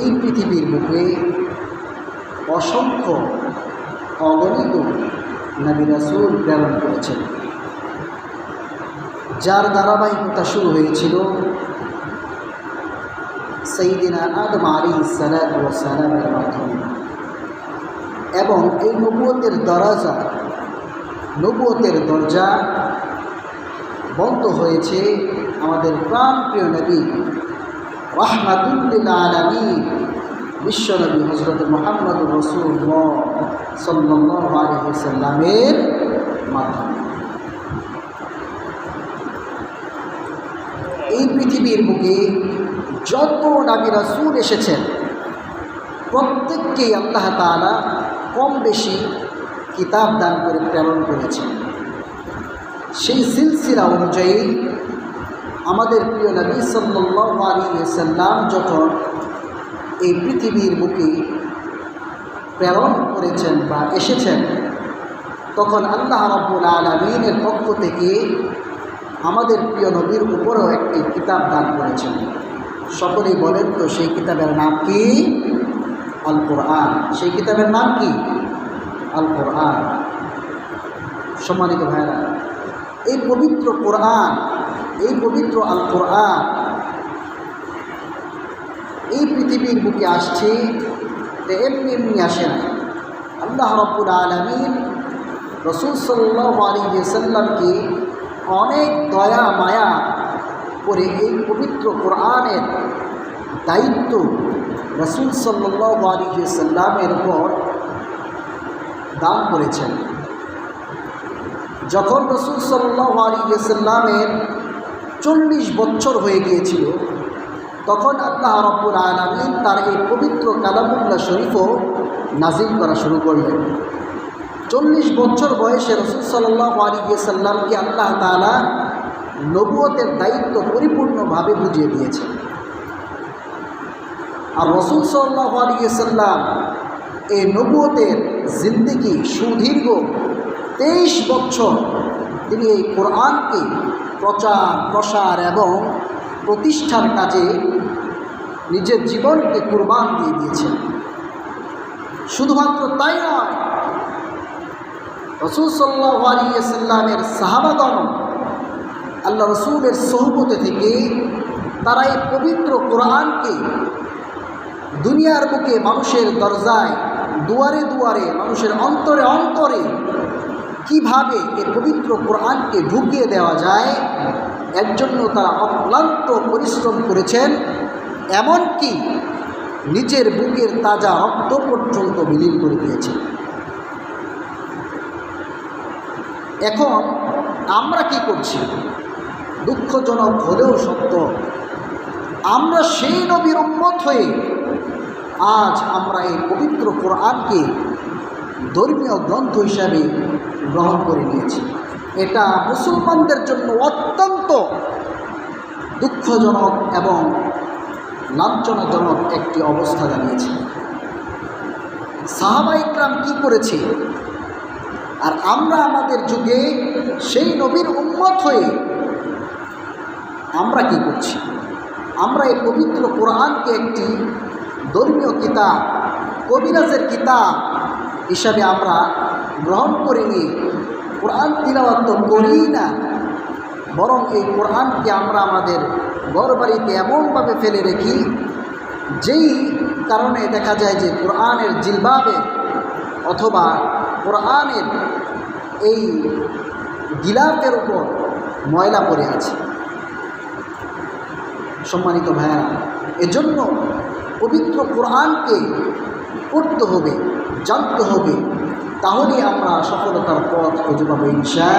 এই পৃথিবীর বুকে অসংখ্য অগণিত নবী রাসুল প্রেরণ করেছেন। যার ধারাবাহিকতা শুরু হয়েছিল সঈদিনা আদম আলী সালামের মাধ্যমে। এবং এই নবুয়তের দরজা নবুয়তের দরজা বন্ধ হয়েছে আমাদের প্রাণপ্রিয় নবী রহমাতুল্লিল আলমী বিশ্বনবী হজরত মোহাম্মদ রসুল সাল্লামের মাধ্যমে। এই পৃথিবীর বুকে যত নাবি রাসুল এসেছেন, প্রত্যেককেই আল্লাহ তালা কম বেশি কিতাব দান করে, প্রেরণ করেছেন। সেই সিলসিলা অনুযায়ী আমাদের প্রিয় নবী সাল্লাম যখন এই পৃথিবীর বুকে প্রেরণ করেছেন বা এসেছেন, তখন আল্লাহ রব্বুল আলমিনের পক্ষ থেকে আমাদের প্রিয় নবীর উপরেও একটি কিতাব দান করেছেন। সকলেই বলেন তো, সেই কিতাবের নাম কি? আল কোরআন সেই কিতাবের নাম কি? আল কোরআন সম্মানিত ভাইরা এই পবিত্র কোরআন এই পবিত্র আল কোরআন এই পৃথিবীর বুকে আসছে, তো এমনি এমনি আসে না। আল্লাহ রব্বুল আলমিন রসুল সাল্লাহ আলী সাল্লামকে অনেক দয়া, মায়া করে এই পবিত্র কোরআনের দায়িত্ব রসুল সাল্লাহ আলী সাল্লামের উপর দান করেছেন। যখন রসুল সাল্লাহ আলী সাল্লামের চল্লিশ বছর হয়ে গিয়েছিল, তখন আল্লাহ রব্বুল আলমিন তার এই পবিত্র কালামুল্লাহ শরীফও নাজিল করা শুরু করলেন। চল্লিশ বছর বয়সে রসুল সাল্লাহ আলী সাল্লামকে আল্লাহ তালা নবুয়তের দায়িত্ব পরিপূর্ণভাবে বুঝিয়ে দিয়েছেন। আর রসুল সাল্লাহ আলী সাল্লাম এই নবুয়তের জিন্দিগি সুদীর্ঘ তেইশ বছর তিনি এই কোরআনকে প্রচার, প্রসার এবং প্রতিষ্ঠার কাজে নিজের জীবনকে কুরবান দিয়ে দিয়েছেন। শুধুমাত্র তাই নয়, রসুল সাল্লাহ আলিয়াল্লামের সাহাবাগণ আল্লাহ রসুলের সহমতে থেকে তারা এই পবিত্র কোরআনকে দুনিয়ার বুকে মানুষের দরজায় দুয়ারে দুয়ারে, মানুষের অন্তরে অন্তরে কীভাবে এই পবিত্র কোরআনকে ঢুকিয়ে দেওয়া যায়? এর জন্য তারা অক্লান্ত পরিশ্রম করেছেন, এমনকি নিজের বুকের তাজা রক্ত পর্যন্ত বিলীন করে দিয়েছে এখন আমরা কি করছি? দুঃখজনক হলেও সত্য, আমরা সেই নবীর উন্মত হয়ে আজ আমরা এই পবিত্র কোরআনকে ধর্মীয় গ্রন্থ হিসাবে গ্রহণ করে নিয়েছি। এটা মুসলমানদের জন্য অত্যন্ত দুঃখজনক এবং লাঞ্ছনাজনক একটি অবস্থা দাঁড়িয়েছে সাহাবা ইকরাম কী করেছে? আর আমরা আমাদের যুগে সেই নবীর উন্মত হয়ে আমরা কি করছি? আমরা এই পবিত্র কোরআনকে একটি ধর্মীয় কিতাব, কবিরাজের কিতাব হিসাবে আমরা গ্রহণ করে নিয়ে কোরআন তিলাওয়াত তো করি না। বরং এই কোরআনকে আমরা আমাদের ঘর বাড়িতে এমনভাবে ফেলে রেখি, যেই কারণে দেখা যায় যে কোরআনের জিলবাবে অথবা কোরআনের এই গিলাফের উপর ময়লা পড়ে আছে। সম্মানিত ভাইয়ারা, এজন্য পবিত্র কোরআনকে পড়তে হবে জানতে হবে। তাহলে আমরা সফলতার পথ খুঁজে পাবো ইনশা